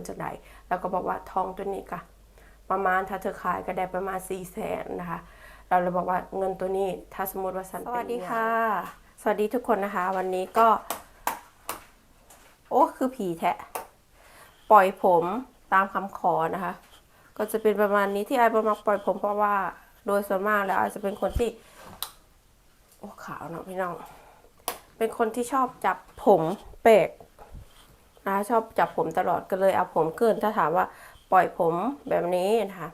นจะได้แล้วก็บอกว่าทองตัวนี้ก็ประมาณถ้าเธอขายก็ได้ประมาณ4ี่แสนนะคะ เราเลยบอกว่าเงินตัวนี้ถ้าสมมติว่าสันสวัสดีค่ะ สวัสดีทุกคนนะคะ วันนี้ก็ โอ้คือผีแทะ ปล่อยผมตามคำขอนะคะ ก็จะเป็นประมาณนี้ที่ไอ้ประมาณปล่อยผมเพราะว่าโดยส่วนมากแล้วไอาจจะเป็นคนที่ โอ้ขาวเนาะพี่น้อง เป็นคนที่ชอบจับผมเปก นะคะชอบจับผมตลอดก็เลยเอาผมเกินถ้าถามว่าปล่อยผมแบบนี้นะคะ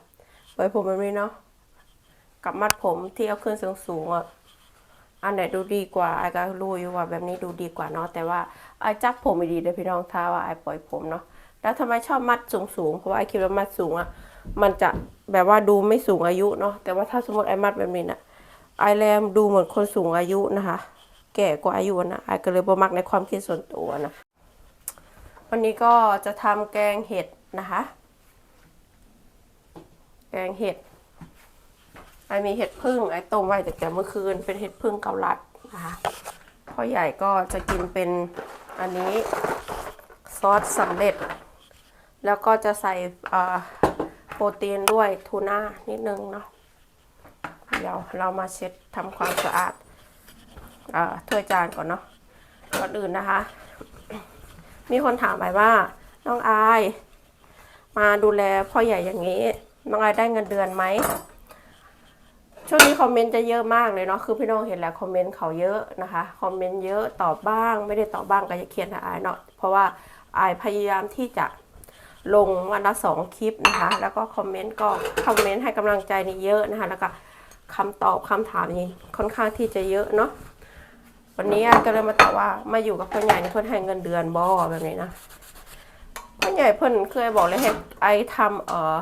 ปล่อยผมแบบนี้เนาะกับมัดผมที่เอาขึ้นสูงๆอะอันไหนดูดีกว่าไอ้ก็รู้อยู่ว่าแบบนี้ดูดีกว่าเนาะแต่ว่าไอ้จับผมดีเลยพี่น้องท้าว่าไอ้ปล่อยผมเนาะแล้วทำไมชอบมัดสูงๆเพราะว่าไอ้คิดว่ามัดสูงอะมันจะแบบว่าดูไม่สูงอายุเนาะแต่ว่าถ้าสมมติไอ้มัดแบบนี้น่ะไอ้แรมดูเหมือนคนสูงอายุนะคะ แก่กว่าอายุนะไอ้ก็เลยบ่มักในความคิดส่วนตัวนะ วันนี้ก็จะทำแกงเห็ดนะคะ แกงเห็ด ไอมีเห็ดพึ่งไอต้มไว้แต่แต่เมื่อคืนเป็นเห็ดพึ่งเกาลัดนะคะพ่อใหญ่ก็จะกินเป็นอันนี้ซอสสำเร็จ แล้วก็จะใส่โปรตีนด้วยทูน่านิดนึงเนาะเดี๋ยวเรามาเช็ดทำความสะอาดอถ้วยจานก่อนเนาะก่อนอื่นนะคะ มีคนถามไปว่า น้องอาย มาดูแลพ่อใหญ่อย่างนี้ น้องอายได้เงินเดือนไหมช่วงนี้คอมเมนต์จะเยอะมากเลยเนาะคือพี่น้องเห็นแล้วคอมเมนต์เขาเยอะนะคะคอมเมนต์เยอะตอบบ้าง ไม่ได้ตอบบ้างก็จะเขียนหาอายเนาะเพราะว่าอายพยายามที่จะลงวันละสองคลิปนะคะ แล้วก็คอมเมนต์ก็คอมเมนต์ให้กำลังใจนี่เยอะนะคะ แล้วก็คำตอบคำถามนี่ค่อนข้างที่จะเยอะเนาะ วันนี้อาก็เลยมาตอบว่ามาอยู่กับพ่อใหญ่นี่เพิ่นให้เงินเดือนบ่แบบนี้นะพ่อใหญ่เพิ่นเคยบอกเลยให้ไอทำเอ่อ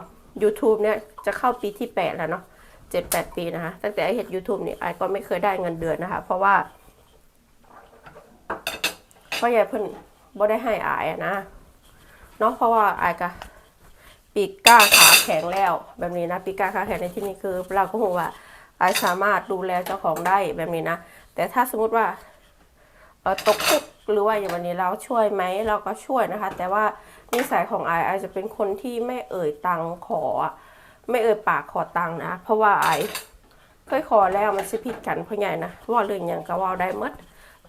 YouTube เนี่ยจะเข้าปีที่แปดแล้วเนาะเจ็ดแปดปีนะคะตั้งแต่ไอเห็น YouTube นี่ไอก็ไม่เคยได้เงินเดือนนะคะ เพราะว่าเพราะยายเพิ่นบ่ได้ให้อายนะเนาะเพราะว่าอายก็ปีกก้าขาแข็งแล้ว แบบนี้นะปีกก้าขาแข็งในที่นี้คือ เราก็คงว่าอายสามารถดูแลเจ้าของได้แบบนี้นะ แต่ถ้าสมมติว่าตกคุกหรือว่าอย่างวันนี้เราช่วยไหมเราก็ช่วยนะคะ แต่ว่านิสัยของอายอายจะเป็นคนที่ไม่เอ่ยตังขอ ไม่เอ่ยปากขอตังนะ เพราะว่าไอเคยขอแล้วมันสิผิดกันเพ่อใหญ่นะว่าเรื่องอย่างก็ว่าได้มด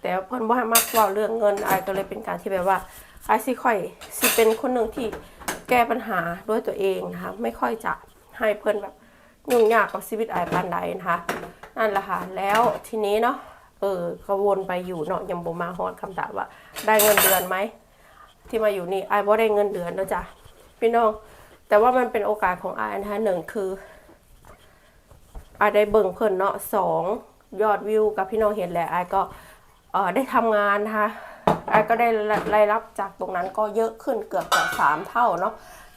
แต่เพิ่นบ่ให้มักว่าเรื่องเงินไอก็เลยเป็นการที่แบบว่าไอสิค่อยสิเป็นคนหนึ่งที่แก้ปัญหาด้วยตัวเองนะคะไม่ค่อยจะให้เพิ่นแบบยุ่งยากกับชีวิตไอ้ปานใดนะคะนั่นแหละค่ะแล้วทีนี้เนาะ เออก็วนไปอยู่เนาะยังบ่มาฮอดคำถามว่า ได้เงินเดือนไหม ที่มาอยู่นี่ไอ้บ่ได้เงินเดือนแล้วจ้ะพี่น้อง แต่ว่ามันเป็นโอกาสของไอายนะคะหนึ่งคืออาได้เบิ่งเพิ่นเนาะสองยอดวิวกับพี่น้องเห็นแหละอายก็เออได้ทำงานนะคะไอายก็ได้รายรับจากตรงนั้นก็เยอะขึ้นเกือบจะสามเท่าเนาะ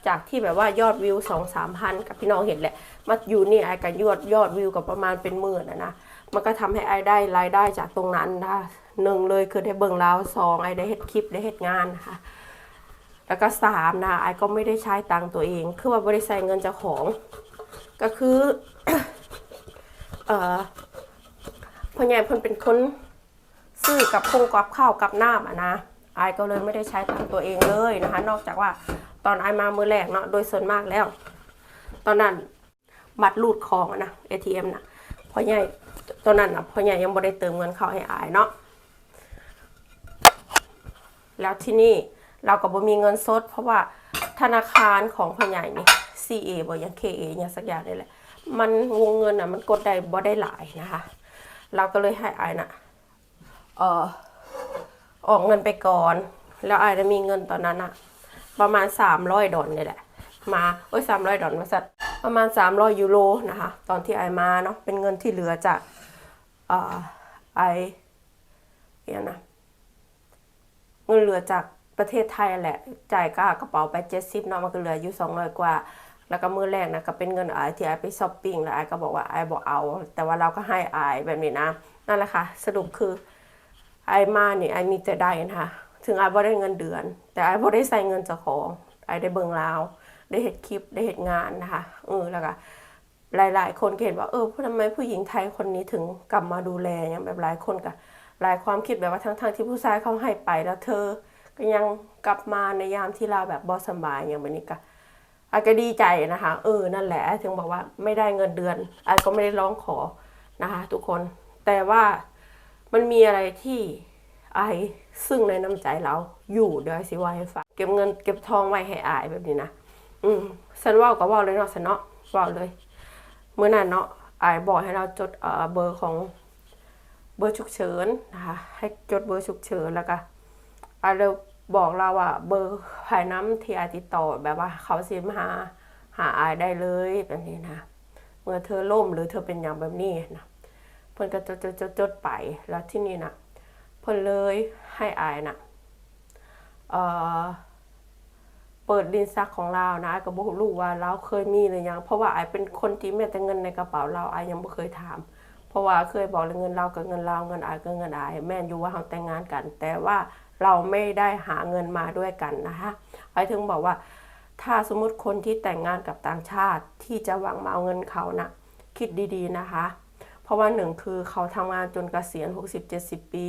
จากที่แบบว่ายอดวิวสองสามพันกับพี่น้องเห็นแหละมาอยู่นี่ไอายก็ยอดยอดวิวกับประมาณเป็นหมื่นนะนะ มันก็ทำให้อายได้รายได้จากตรงนั้นนะคะหนึ่งเลยคือได้เบิ่งแล้วสองอายได้เฮ็ดคลิปได้เฮ็ดงานนะคะแล้วก็สามนะไอ้ก็ไม่ได้ใช้ตังค์ตัวเอง คือว่าบริษัทเงินเจ้าของ ก็คือเอ่อพ่อใหญ่เพิ่นเป็นคนซื้อกับคงกับข้าวกับน้ำอะนะไอ้ก็เลยไม่ได้ใช้ตังค์ตัวเองเลยนะคะ นอกจากว่าตอนไอ้มามือแรกเนาะโดยส่วนมากแล้ว ตอนนั้นบัตรรูดของอะนะ ATM นะพ่อใหญ่ ตอนนั้นอะพ่อใหญ่ยังบ่ได้เติมเงินเข้าให้อายเนาะแล้วที่นี่เราก็บ่มีเงินสด เพราะว่าธนาคารของพ่อใหญ่นี่ CA บ่ยัง KA เนี่ยสักอย่างนี่แหละ มันวงเงินอะมันกดได้บ่ได้หลายนะคะ เราก็เลยให้อายน่ะเอ่อออกเงินไปก่อน แล้วอายจะมีเงินตอนนั้นอะประมาณ 300ดอลนี่แหละ มาโอ้ย300ดอลมาสัตประมาณ 300 ยูโรนะคะ ตอนที่ไอายมาเนาะเป็นเงินที่เหลือจาก เอ่อไอเนี่ยนะเงินเหลือจากประเทศไทยแหละ จ่ายก็กระเป๋าไปเจ็ดสิบเนาะมันก็เหลืออยู่สองร้อยกว่า แล้วก็มือแรกนะก็เป็นเงินไอที่ไอไปช้อปปิ้งแล้วไอก็บอกว่าไอบอกเอา แต่ว่าเราก็ให้ไอแบบนี้นะนั่นแหละค่ะ สรุปคือไอมาเนี่ยไอมีแต่ได้นะคะถึงไอบ่ได้เงินเดือน แต่ไอบ่ได้ใส่เงินเจ้าของอได้เบิ่งราวได้เห็ดคลิปได้เห็ดงานนะคะเออแล้วก็ หลาย ๆ คนเห็นว่า เออทำไมผู้หญิงไทยคนนี้ถึงกลับมาดูแลอย่างแบบหลายคนกับหลายความคิดแบบว่าทั้งๆที่ผู้ชายเขาให้ไปแล้วเธอ ก็ยังกลับมาในยามที่เราแบบบอสบายอย่างแบบนี้ก็อาจก็ดีใจนะคะเออนั่นแหละถึงบอกว่าไม่ได้เงินเดือนอาจก็ไม่ได้ร้องขอนะคะ ทุกคนแต่ว่ามันมีอะไรที่ไอซึ่งในน้ำใจเราอยู่เดี๋ยวไอ้สิว่าให้ฟังเก็บเงินเก็บทองไว้ให้อายแบบนี้นะอืมฉันว่าก็ว่าเลยเนาะฉันเนาะว่าเลย เมื่อนั้นเนาะอายบอกให้เราจดเบอร์ของเบอร์ฉุกเฉินนะคะให้จดเบอร์ฉุกเฉินแล้วก็อายเลยบอกเราว่าเบอร์ภายน้ำที่อายติดต่อแบบว่าเขาสิมาหาหาอายได้เลยแบบนี้นะเมื่อเธอล่มหรือเธอเป็นอย่างแบบนี้นะเพิ่นก็จดจดจดจดไปแล้วที่นี่นะเพิ่นเลยให้อายนะเอ่อ เปิดดินซักของเรานะก็บ่รู้ว่าเราเคยมีหรือยังเพราะว่าไอเป็นคนที่แม้แต่เงินในกระเป๋าเราไอยังบ่เคยถาม เพราะว่าเคยบอกเลยเงินเรากับเงินเราเงินไอกับเงินไอแม่นอยู่ว่าเราแต่งงานกัน แต่ว่าเราไม่ได้หาเงินมาด้วยกันนะคะไอถึงบอกว่า ถ้าสมมติคนที่แต่งงานกับต่างชาติที่จะหวังมาเอาเงินเขานะคิดดีๆนะคะ เพราะว่าหนึ่งคือเขาทำงานจนเกษียณ60-70 ปี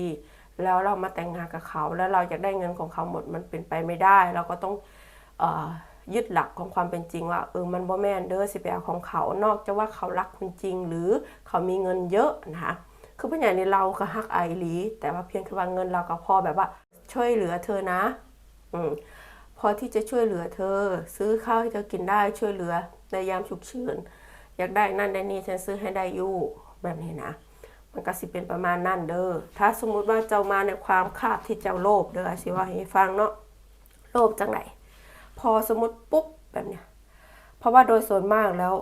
แล้วเรามาแต่งงานกับเขา แล้วเราอยากได้เงินของเขาหมดมันเป็นไปไม่ได้ เราก็ต้อง ยึดหลักของความเป็นจริงว่าเออมันบ่แม่นเด้อสิไปเอาของเขา นอกจากว่าเขารักคุณจริง หรือเขามีเงินเยอะนะคะคือผู้ใหญ่ในเราก็ฮักไอหลีแต่ว่าเพียงแค่ว่าเงินเราก็พอแบบว่า ช่วยเหลือเธอนะ อืมพอที่จะช่วยเหลือเธอ ซื้อข้าวให้เธอกินได้ช่วยเหลือในยามฉุกเฉินอยากได้นั่นได้นี่ฉันซื้อให้ได้อยู่แบบนี้นะ มันก็สิเป็นประมาณนั่นเด้อถ้าสมมุติว่าเจ้ามาในความคาดที่เจ้าโลภเด้อสิว่าให้ฟังเนาะโลภจังไหน พอสมมติปุ๊บแบบเนี้ยเพราะว่าโดยส่วนมากแล้ว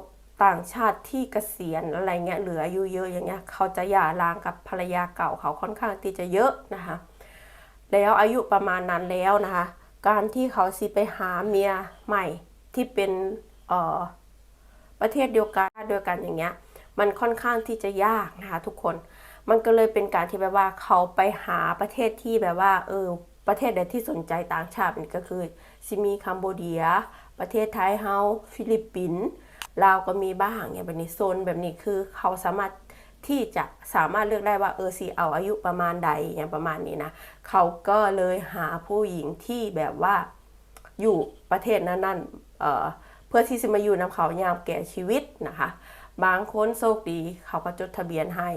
ต่างชาติที่เกษียณอะไรเงี้ยเหลืออายุเยอะอย่างเงี้ยเขาจะหย่าร้างกับภรรยาเก่าเขาค่อนข้างที่จะเยอะนะคะ แล้วอายุประมาณนั้นแล้วนะคะ การที่เขาสิไปหาเมียใหม่ที่เป็นเอ่อประเทศเดียวกันเดียวกันอย่างเงี้ยมันค่อนข้างที่จะยากนะคะทุกคน มันก็เลยเป็นการที่แบบว่าเขาไปหาประเทศที่แบบว่าเออประเทศใดที่สนใจต่างชาติมันก็คือ ซิมีคัมโบเดีย ประเทศไทยเฮาฟิลิปปินส์ลาวก็มีบ้างอย่างแบบนี้โซนแบบนี้คือเขาสามารถที่จะสามารถเลือกได้ว่าเออสีเอาอายุประมาณใดอย่างประมาณนี้นะเขาก็เลยหาผู้หญิงที่แบบว่าอยู่ประเทศนั้นๆเอ่อเพื่อที่จะมาอยู่นำเขายามแก่ชีวิตนะคะ บางคนโชคดีเขาก็จดทะเบียนให้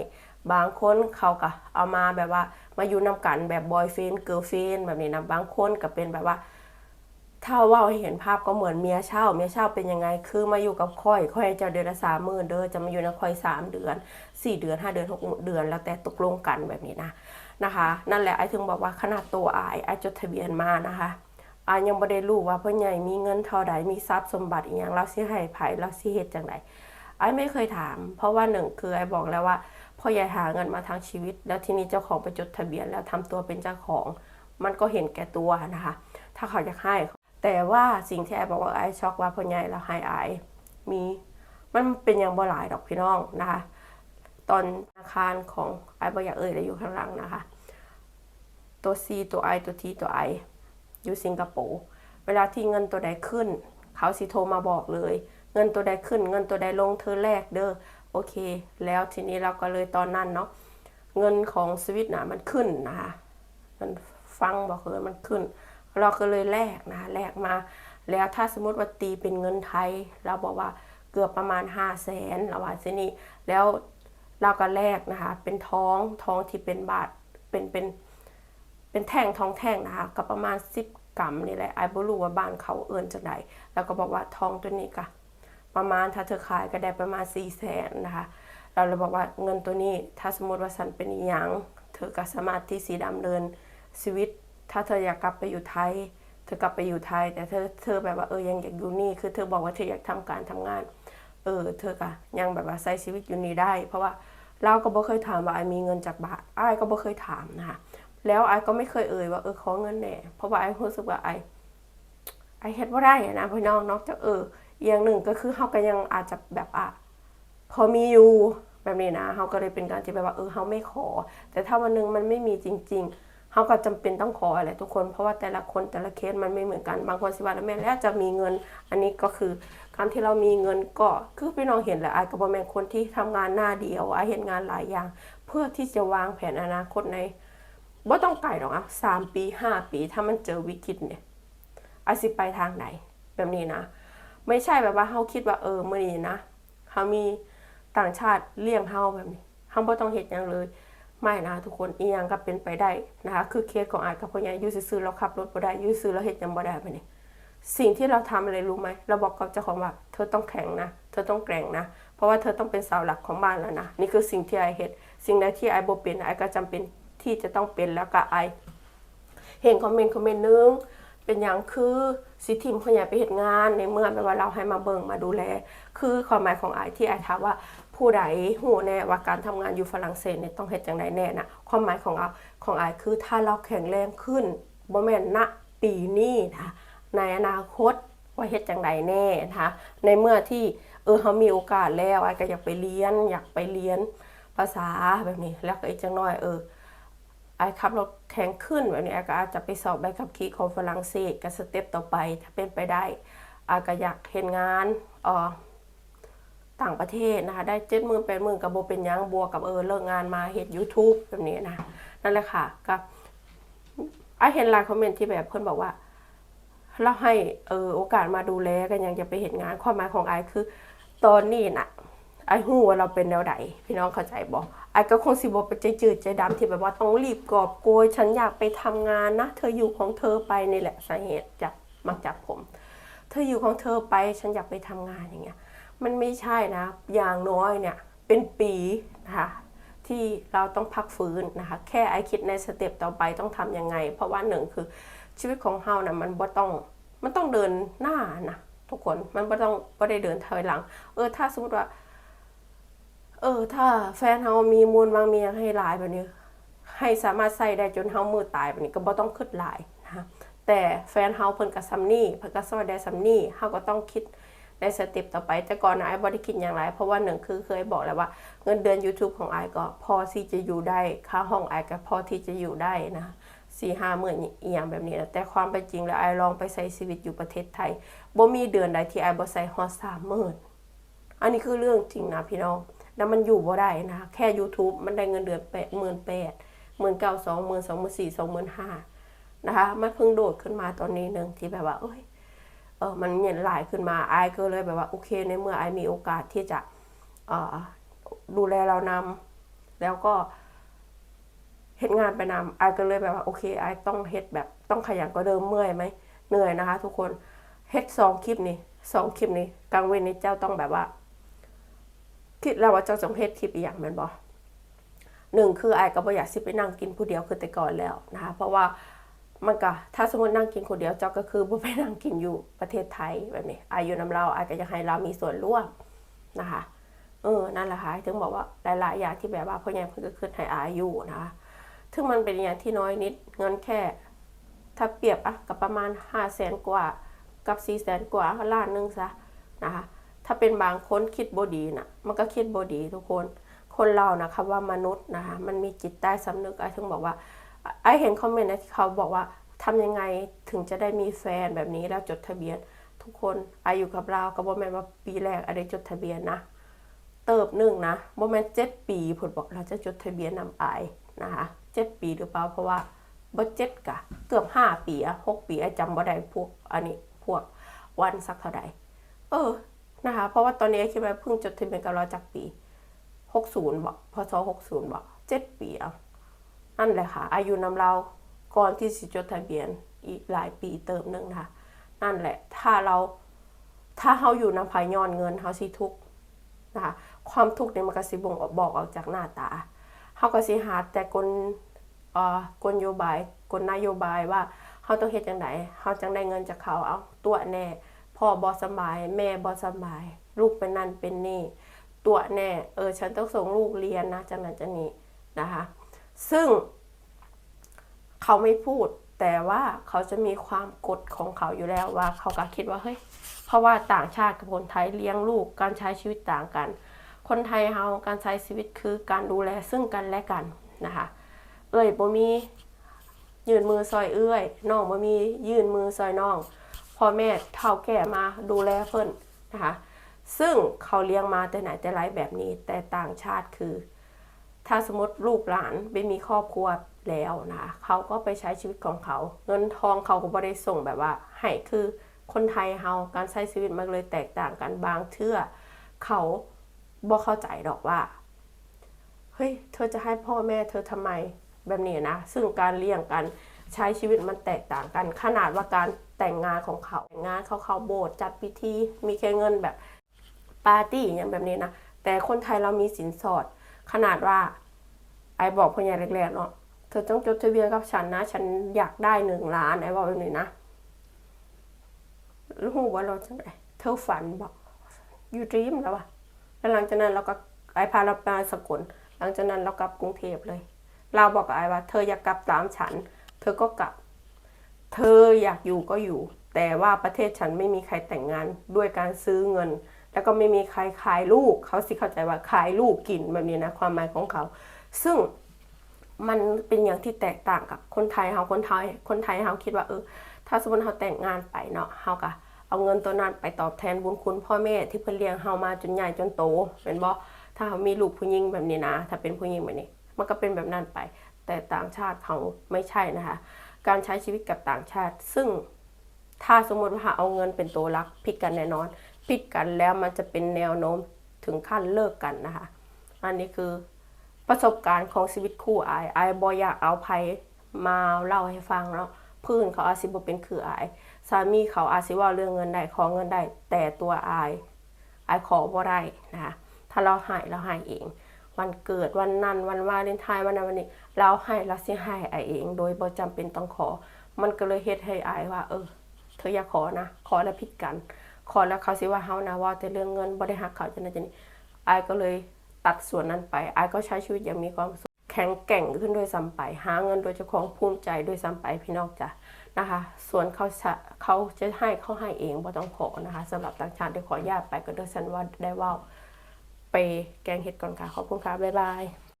บางคนเขาก็เอามาแบบว่ามาอยู่นำกันแบบบอยเฟนเกิร์ลเฟนแบบนี้นะบางคนก็เป็นแบบว่า ถ้าว่าให้เห็นภาพก็เหมือนเมียเช่า เมียเช่าเป็นยังไง คือมาอยู่กับค่อยค่อยเจ้าเดือนละสามหมื่นเด้อจะมาอยู่ในค่อยสามเดือนสี่เดือนห้าเดือนหกเดือน แล้วแต่ตกลงกันแบบนี้นะนะคะ นั่นแหละไอ้ถึงบอกว่าขนาดตัวอายไอ้จดทะเบียนมานะคะอายยังบ่ได้รู้ว่าพ่อใหญ่มีเงินเท่าใดมีทรัพย์สมบัติอีหยังเราสิให้ไผ่เราสิเฮ็ดจังไดไอ้ไม่เคยถาม เพราะว่าหนึ่งคือไอ้บอกแล้วว่าพ่อใหญ่หาเงินมาทั้งชีวิต แล้วทีนี้เจ้าของไปจดทะเบียนแล้วทำตัวเป็นเจ้าของ มันก็เห็นแก่ตัวนะคะ ถ้าเขาอยากให้ แต่ว่าสิ่งที่ไอ้บอกว่าไอ้ช็อกว่าพ่อใหญ่เราให้ไอมีมันเป็นอย่างบ่หลายดอกพี่น้องนะคะ ตอนธนาคารของไอ้บ่อยากเอ่ยเลยอยู่ข้างหลังนะคะ ตัว C ตัว I ตัว T ตัว I อยู่สิงคโปร์เวลาที่เงินตัวใดขึ้น เขาสิโทรมาบอกเลย เงินตัวใดขึ้น เงินตัวใดลงเธอแรกเด้อโอเค แล้วทีนี้เราก็เลยตอนนั้นเนาะเงินของสวิตน่ะมันขึ้นนะคะมันฟังบอกเลยมันขึ้น เราก็เลยแลกนะแลกมา แล้วถ้าสมมติว่าตีเป็นเงินไทย เราบอกว่าเกือบประมาณ 5 0 0แสนเราว่าทีนี้แล้วเราก็แลกนะคะ เป็นท้องท้องที่เป็นบาทเป็นเป็นเป็นแท่งทองแท่งนะคะก็ประมาณ 10กรัมนี่แหละไอ้บ่รู้ว่าบ้านเขาเอิ้นจังไดแล้วก็บอกว่าทองตัวนี้ก็ประมาณถ้าเธอขายก็ได้ประมาณ4 0 0แสนนะคะ เราเลยบอกว่าเงินตัวนี้ถ้าสมมติว่าสันเป็นอีหยังเธอก็สามารถที่สีดำเนินชีวิต ถ้าเธออยากกลับไปอยู่ไทย เธอกลับไปอยู่ไทย แต่เธอเธอแบบว่าเออยังอยากอยู่นี่ คือเธอบอกว่าเธออยากทำการทำงาน เออ เธอก็ยังแบบว่าใช้ชีวิตอยู่นี่ได้ เพราะว่าเราก็บ่เคยถามว่าไอ้มีเงินจากบาทไอ้ก็บ่เคยถามนะคะแล้วไอ้ก็ไม่เคยเอ่ยว่าเออขอเงินแหน่เพราะว่าไอ้รู้สึกว่าไอ้ไอ้เฮ็ดบ่าได้นะพี่น้องนอกจากเอออีย่างหนึ่งก็คือเฮาก็ยังอาจจะแบบอะพอมีอยู่แบบนี้นะเขาก็เลยเป็นการที่แบบว่าเออเขาไม่ขอ แต่ถ้าวันหนึ่งมันไม่มีจริง ๆ เขาก็จำเป็นต้องขออะไรทุกคน เพราะว่าแต่ละคนแต่ละเคสมันไม่เหมือนกัน บางคนสิว่าแล้วแม่แล้วจะมีเงิน อันนี้ก็คือการที่เรามีเงินก็คือพี่น้องเห็นแหละไอ้กับบอแมนคนที่ทำงานหน้าเดียวไอ้เห็นงานหลายอย่าง เพื่อที่จะวางแผนอนาคตในบ่ต้องไก่หรอกอะสามปีห้าปี ถ้ามันเจอวิกฤตเนี่ยอาสิไปทางไหน แบบนี้นะ ไม่ใช่แบบว่าเฮาคิดว่าเออมื้อนี้นะเฮามีต่างชาติเลี้ยงเฮาแบบนี้เฮาบ่ต้องเฮ็ดหยังเลย ไม่นะทุกคนอียังก็เป็นไปได้นะคะคือเคสของอายกับพ่อใหญ่อยู่ซื่อเราขับรถบ่ได้อยู่ซื่อเราเฮ็ดยังบ่ได้แบบนี้สิ่งที่เราทำอะไรรู้ไหมเราบอกกับเจ้าของว่าเธอต้องแข็งนะ เธอต้องแกร่งนะ เพราะว่าเธอต้องเป็นเสาหลักของบ้านแล้วนะ นี่คือสิ่งที่ไอเห็นสิ่งใดที่ไอบ่เป็นไอก็จำเป็นที่จะต้องเป็นแล้วก็ไอเห็นคอมเมนต์คอมเมนต์นึงเป็นอย่างคือสิทีมเขาอยากไปเหตุงานในเมื่อแบบว่าเราให้มาเบิ่งมาดูแล คือความหมายของไอที่ไอถามว่า ผู้ใดหูแน่ว่าการทำงานอยู่ฝรั่งเศสเนี่ยต้องเฮ็ดจังไดแน่นะความหมายของเอาของไอคือถ้าเราแข็งแรงขึ้นบ่แม่นณปีนี้นะในอนาคตว่าเฮ็ดจังไดแน่นะคะในเมื่อที่เออเขามีโอกาสแล้วไอก็อยากไปเรียน อยากไปเรียนภาษาแบบนี้ แล้วก็อีกจังน้อยเออไอ้ขับรถแข็งขึ้นแบบนี้ไอ้ก็อาจจะไปสอบใบขับขี่ของฝรั่งเศสกับสเต็ปต่อไป ถ้าเป็นไปได้ไอาก็อยากเห็นงานอ่อ ต่างประเทศนะคะ ได้เจ็ดหมื่นแปดหมื่นกับโบเป็นยังบวกกับเออเลิกงานมาเห็ด YouTube แบบนี้นะนั่นแหละค่ะก็ไอเห็นไลน์คอมเมนต์ที่แบบเพื่อนบอกว่าเราให้เออโอกาสมาดูแลกันยังจะไปเห็นงานความหมายของไอคือ ตอนนี้น่ะไอ้หูว่าเราเป็นแนวใดพี่น้องเข้าใจบอกไอ้ก็คงสิบเป็นใจจืดใจดำที่แบบว่าต้องรีบกอบโกย ฉันอยากไปทำงานนะ เธออยู่ของเธอไปนี่แหละสาเหตุจับมักจับผม เธออยู่ของเธอไปฉันอยากไปทำงานอย่างเงี้ย มันไม่ใช่นะ อย่างน้อยเนี่ยเป็นปีนะคะที่เราต้องพักฟื้นนะคะ แค่ไอคิดในสเต็ปต่อไปต้องทำยังไง เพราะว่าหนึ่งคือชีวิตของเฮานะมันบ่ต้องมันต้องเดินหน้านะทุกคนมันบ่ต้องบ่ได้เดินถอยหลัง เออถ้าสมมติว่า เออ ถ้าแฟนเฮามีมูลบางเมียให้หลายแบบนี้ ให้สามารถใส่ได้จนเฮามือตายแบบนี้ก็บ่ต้องคิดหลายนะคะแต่แฟนเฮาเพิ่นก็ซ้ำนี่เพิ่นก็ซอยได้ซ้ำนี่เฮาก็ต้องคิด ในสเต็ปต่อไป แต่ก่อนนะไอ้บ่ได้คิดอย่างไรเพราะว่าหนึ่งคือเคยบอกแล้วว่า เงินเดือน YouTube ของไอ้ก็พอที่จะอยู่ได้ค่าห้องไอ้ก็พอที่จะอยู่ได้นะสี่ห้าหมื่นอีหยังแบบนี้นะแต่ความเป็นจริงแล้วไอ้ลองไปใช้ชีวิตอยู่ประเทศไทยบ่มีเดือนใดที่ไอ้บ่ใส่ฮอสามหมื่นอันนี้คือเรื่องจริงนะพี่น้องแล้วมันอยู่บ่ได้นะคะแค่ YouTube มันได้เงินเดือนแปดหมื่นแปดหมื่นเก้าสองหมื่นสองหมื่นสี่สองหมื่นห้านะคะมันเพิ่งโดดขึ้นมาตอนนี้หนึ่งที่แบบว่า เอ้ย เออมันเห็นหลายขึ้นมาไอายก็เลยแบบว่าโอเคในเมื่อไอายมีโอกาสที่จะเอ่อดูแลเรานำแล้วก็เฮ็ดงานไปนำไอายก็เลยแบบว่าโอเคไอายต้องเฮ็ดแบบต้องขยันกว่าเดิมเมื่อยไหมเหนื่อยนะคะ ทุกคนเฮ็ดสองคลิปนี่สองคลิปนี่กลางเว้นนี่เจ้าต้องแบบว่าคิดแล้วว่าเจ้าจงเฮ็ดคลิปอีกอย่างมันบ่หนึ่งคือไอ้ก็บ่อยากสิไปนั่งกินผู้เดียวคือแต่ก่อนแล้วนะคะเพราะว่า มันก็ถ้าสมมตินั่งกินคนเดียวเจ้าก็คือบ่ไปนั่งกินอยู่ประเทศไทยแบบนี้อายุนำเราอ้ก็อยากให้เรามีส่วนร่วมนะคะ เออนั่นแหละค่ะถึงบอกว่าหลายๆอย่างที่แบบว่าพ่อใหญ่เพิ่นก็ขึ้นให้อายุนะคะถึงมันเป็นอย่างที่น้อยนิดเงินแค่ ถ้าเปรียบอะกับประมาณ5 0 0แสนกว่ากับ4 0 0แสนกว่าล้านนึงซะนะคะถ้าเป็นบางคนคิดบดีนะมันก็คิดบดีทุกคน คนเรานะคะว่ามนุษย์นะคะมันมีจิตใต้สำนึกไอ้ถึงบอกว่า ไอเห็นคอมเมนต์นะที่เขาบอกว่าทำยังไงถึงจะได้มีแฟนแบบนี้แล้วจดทะเบียน ทุกคนอายุกับเราก็บ่แม่นว่าปีแรกอะไรจดทะเบียนนะ เติบหนึ่งนะบ่แม่นเจ็ดปีผลบอกเราจะจดทะเบียนนำอายนะคะเจ็ดปีหรือเปล่าเพราะว่าบ่เจ็ดกะเกือบห้าปีอะหกปีไอจำบ่ได้พวกอันนี้พวกวันสักเท่าใดเออนะคะ เพราะว่าตอนนี้ไอคิดว่าเพิ่งจดทะเบียนกับเราจากปี60บอกพศ60บอก7ปีเอา นั่นแหละค่ะ อายุนำเราก่อนที่สิจดทะเบียนอีกหลายปีเติมหนึงนะคะนั่นแหละ ถ้าเราถ้าเฮาอยู่นำภายย้อนเงินเฮาสิทุกนะคะความทุกข์เนี่ยมันก็สิบ่งบอกออกจากหน้าตาเฮาก็สิหาแต่กลเอ่อกลโยบายกลนโยบายว่าเฮาต้องเฮ็ดจังไดเฮาจังได้เงินจากเขาเอาตัวแน่พ่อบอสบาย แม่บอสบาย ลูกเป็นนั่นเป็นนี่ ตัวแน่ เออ ฉันต้องส่งลูกเรียนนะจังนั้นจังนี้นะคะ ซึ่งเขาไม่พูด แต่ว่าเขาจะมีความกดของเขาอยู่แล้วว่า เขาก็คิดว่าเฮ้ยเพราะว่าต่างชาติกับคนไทยเลี้ยงลูกการใช้ชีวิตต่างกัน คนไทยเฮาการใช้ชีวิตคือการดูแลซึ่งกันและกันนะคะเอ้ยบ่มียืนมือซอยเอื้อยน้องบ่มียืนมือซอยน้องพ่อแม่เฒ่าแก่มาดูแลเพิ่นนะคะซึ่งเขาเลี้ยงมาแต่ไหนแต่ไรแบบนี้ แต่ต่างชาติคือ ถ้าสมมติลูกหลานไปมีครอบครัวแล้วนะคะเขาก็ไปใช้ชีวิตของเขา เงินทองเขาก็บ่ได้ส่งแบบว่าให้คือคนไทยเฮาการใช้ชีวิตมันเลยแตกต่างกันบางเทื่อเขาบ่เข้าใจดอกว่าเฮ้ยเธอจะให้พ่อแม่เธอทำไมแบบนี้นะ ซึ่งการเลี้ยงกันใช้ชีวิตมันแตกต่างกัน ขนาดว่าการแต่งงานของเขาแต่งงานเขาเขาโบสถ์จัดพิธีมีแค่เงินแบบปาร์ตี้อย่างแบบนี้นะแต่คนไทยเรามีสินสอด ขนาดว่า ไอ้บอกพ่อใหญ่แรกๆเนาะเธอต้องจดทะเบียนกับฉันนะ ฉันอยากได้หนึ่งล้านไอ้บอกแบบนี้นะแล้ว่าเราจังไงเธอฝันบอกอยู่ดีมแล้ววะแล้วหลังจากนั้นเราก็ไอ้พาเราไปสกลหลังจากนั้นเรากลับกรุงเทพเลย เราบอกกับไอ้ว่า เธออยากกลับตามฉัน เธอก็กลับ เธออยากอยู่ก็อยู่ แต่ว่าประเทศฉันไม่มีใครแต่งงานด้วยการซื้อเงิน แล้วก็ไม่มีใครขายลูก เขาสิเข้าใจว่าขายลูกกินแบบนี้นะความหมายของเขา ซึ่งมันเป็นอย่างที่แตกต่างกับคนไทยเฮาคนไทยคนไทยเฮาคิดว่าเออ ถ้าสมมติเฮาแต่งงานไปเนาะเฮาก็เอาเงินตัวนั้นไปตอบแทนบุญคุณพ่อแม่ที่เพิ่นเลี้ยงเฮามาจนใหญ่จนโตเป็นบ่ถ้าเฮามีลูกผู้หญิงแบบนี้นะ ถ้าเป็นผู้หญิงแบบนี้ มันก็เป็นแบบนั้นไป แต่ต่างชาติเขาไม่ใช่นะคะ การใช้ชีวิตกับต่างชาติ ซึ่งถ้าสมมติว่าเอาเงินเป็นตัวรักผิดกันแน่นอน ผิดกันแล้วมันจะเป็นแนวโน้มถึงขั้นเลิกกันนะคะ อันนี้คือประสบการณ์ของชีวิตคู่อายอายบอยากเอาไผมาเล่าให้ฟังเนาะพื้นเขาอาจสิบ่เป็นคืออาย สามีเขาอาจสิว่าเรื่องเงินได้ขอเงินได้ แต่ตัวอายอายขอบ่ได้นะคะถ้าเราให้เราให้เอง วันเกิดวันนั้นวันวาเลนไทน์วันนั้นวันนี้ เราให้เราสิให้อายเอง โดยบ่จำเป็นต้องขอ มันก็เลยเฮ็ดให้อายว่า เออ เธออย่าขอนะ ขอแล้วผิดกัน ขอแล้วเขาสิว่าเฮานะว่าแต่เรื่องเงินบ่ได้หักเขาจังนั้นจังนี้อายก็เลยตัดส่วนนั้นไปไอายก็ใช้ชีวิตอย่างมีความสุขแข็งแกร่งขึ้นด้วยซ้ำไป หาเงินโดยเจ้าของภูมิใจด้วยซ้ำไปพี่น้องจ้ะนะคะ ส่วนเขาจะเขาจะให้เขาให้เองบ่ต้องขอนะคะสำหรับต่างชาติที่ขอญาตไปก็เด้อฉันว่าได้ว่าไปแกงเห็ดก่อนค่ะขอบคุณค่ะบ๊ายบาย